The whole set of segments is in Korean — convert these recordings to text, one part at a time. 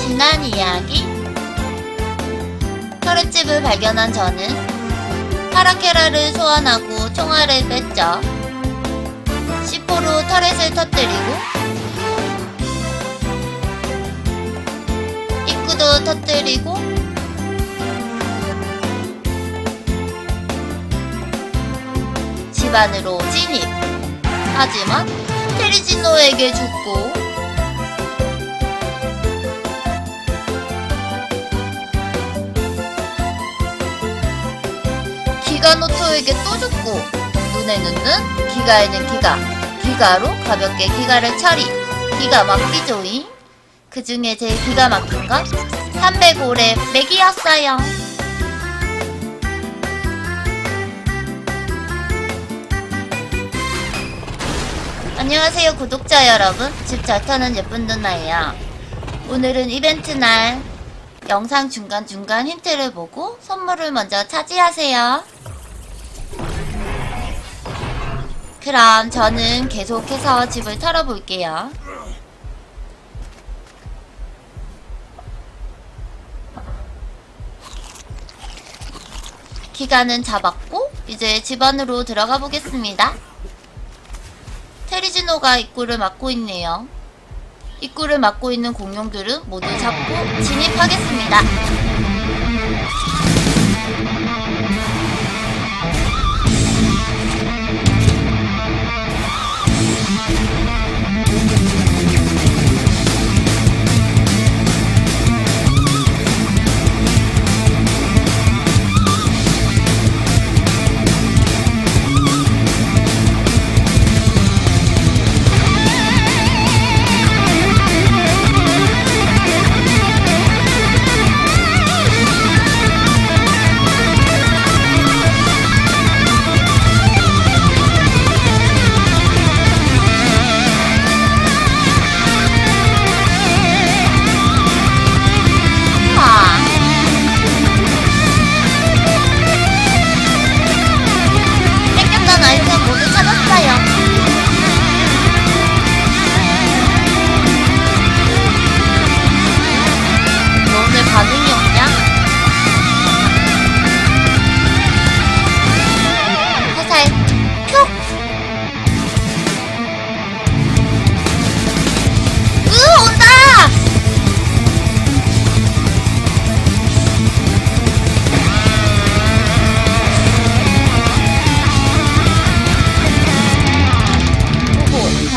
지난 이야기 터렛집을 발견한 저는 파라케라를 소환하고 총알을 뺐죠. C4로 터렛을 터뜨리고 입구도 터뜨리고 집 안으로 진입. 하지만 테리지노에게 죽고 기가노토에게 또 죽고 눈에는 눈, 기가에는 기가 기가로 가볍게 기가를 처리. 기가 막히죠잉 그 중에 제일 기가 막힌 건 305렙 맥이었어요. 안녕하세요 구독자 여러분. 집 잘 타는 예쁜 누나예요. 오늘은 이벤트 날 영상 중간중간 힌트를 보고 선물을 먼저 차지하세요 그럼 저는 계속해서 집을 털어볼게요 기간은 잡았고 이제 집 안으로 들어가 보겠습니다 테리지노가 입구를 막고 있네요. 입구를 막고 있는 공룡들은 모두 잡고 진입하겠습니다.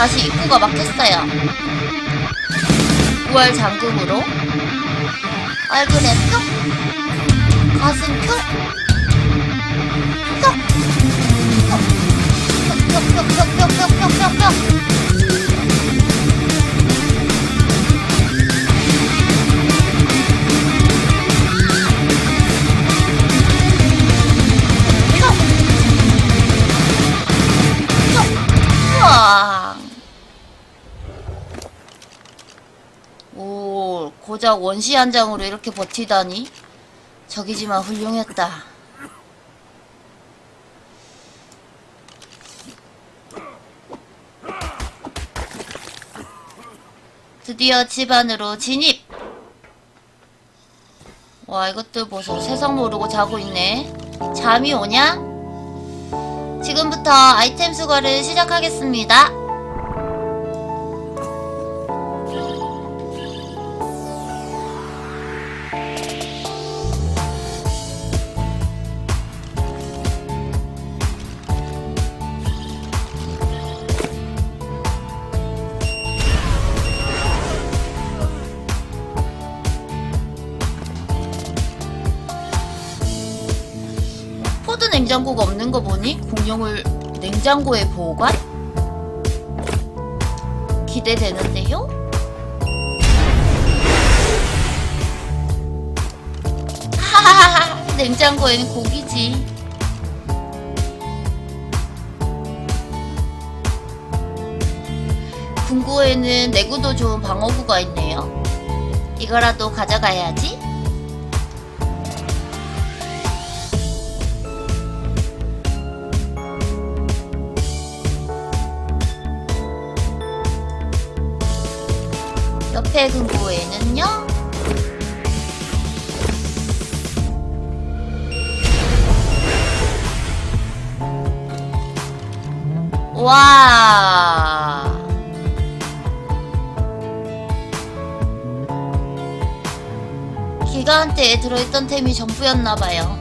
다시 입구가 막혔어요. 9월 장금으로 얼굴에 뿅 가슴 뿅 뿅! 고작 원시 한 장으로 이렇게 버티다니. 적이지만 훌륭했다. 드디어 집 안으로 진입! 와, 이것들 보소. 세상 모르고 자고 있네. 잠이 오냐? 지금부터 아이템 수거를 시작하겠습니다. 냉장고가 없는 거 보니 공룡을 냉장고에 보관? 기대되는데요? 하하하하 냉장고에는 고기지 궁구에는 내구도 좋은 방어구가 있네요 이거라도 가져가야지 금고에는요. 와. 기가한테에 들어있던 템이 전부였나봐요.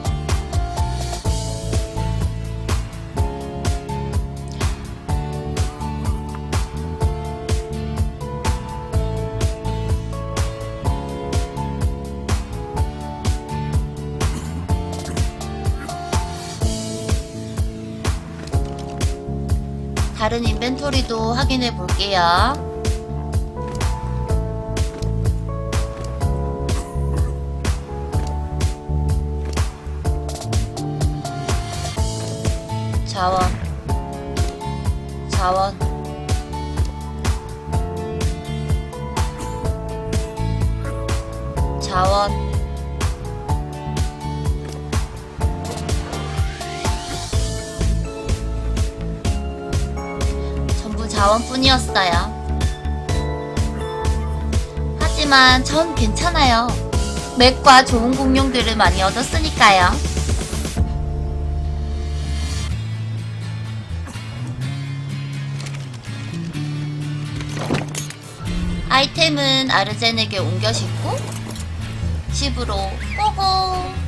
다른 인벤토리도 확인해 볼게요. 자원, 자원. 자원뿐이었어요. 하지만 전 괜찮아요. 맥과 좋은 공룡들을 많이 얻었으니까요. 아이템은 아르젠에게 옮겨 싣고 집으로 고고.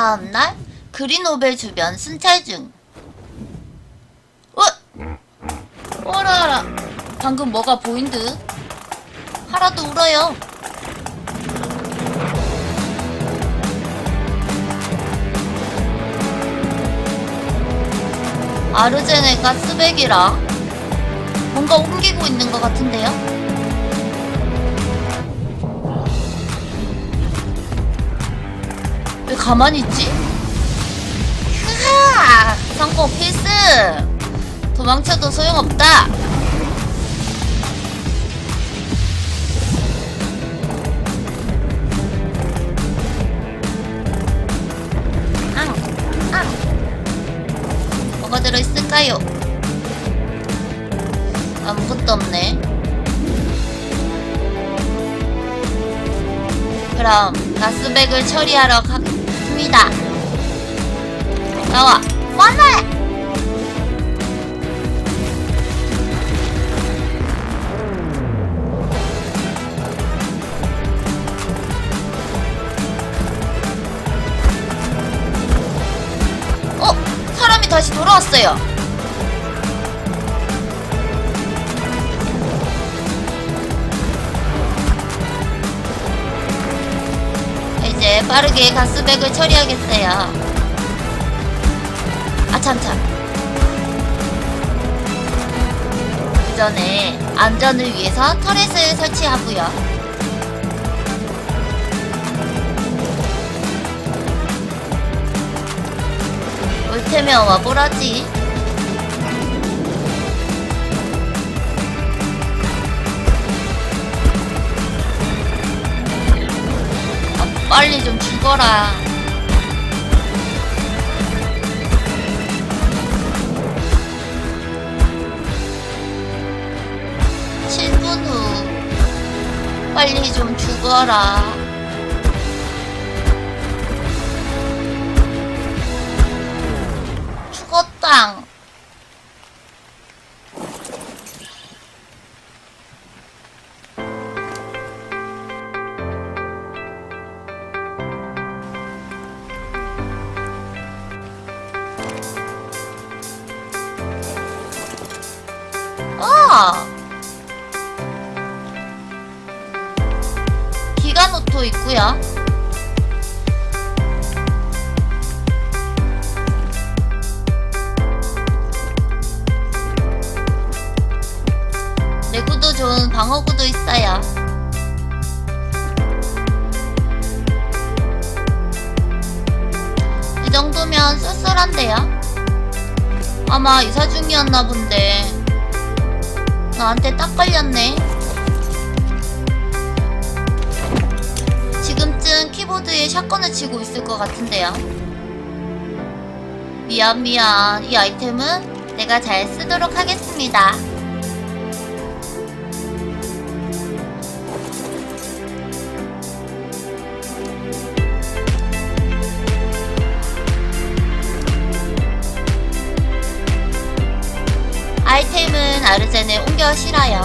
다음날 그린오벨 주변 순찰 중. 어? 어라라. 방금 뭐가 보인 듯? 하라도 울어요. 아르젠의 가스백이라 뭔가 옮기고 있는 것 같은데요? 왜 가만히 있지? 흐하! 성공 필수! 도망쳐도 소용없다! 뭐가 들어있을까요? 아무것도 없네. 그럼 가스백을 처리하러 가 겠습니다. 나와. 와나! 어? 사람이 다시 돌아왔어요. 빠르게 가스백을 처리하겠어요. 아, 참참. 그 전에 안전을 위해서 터렛을 설치하고요. 올 테면 와보라지. 빨리 좀 죽어라. 칠분 후. 빨리 좀 죽어라. 기가노토 있고요. 내구도 좋은 방어구도 있어요. 이 정도면 쏠쏠한데요? 아마 이사 중이었나 본데 너한테 딱 걸렸네. 지금쯤 키보드에 샷건을 치고 있을 것 같은데요. 미안 미안. 이 아이템은 내가 잘 쓰도록 하겠습니다. 실어요.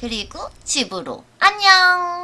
그리고 집으로 안녕.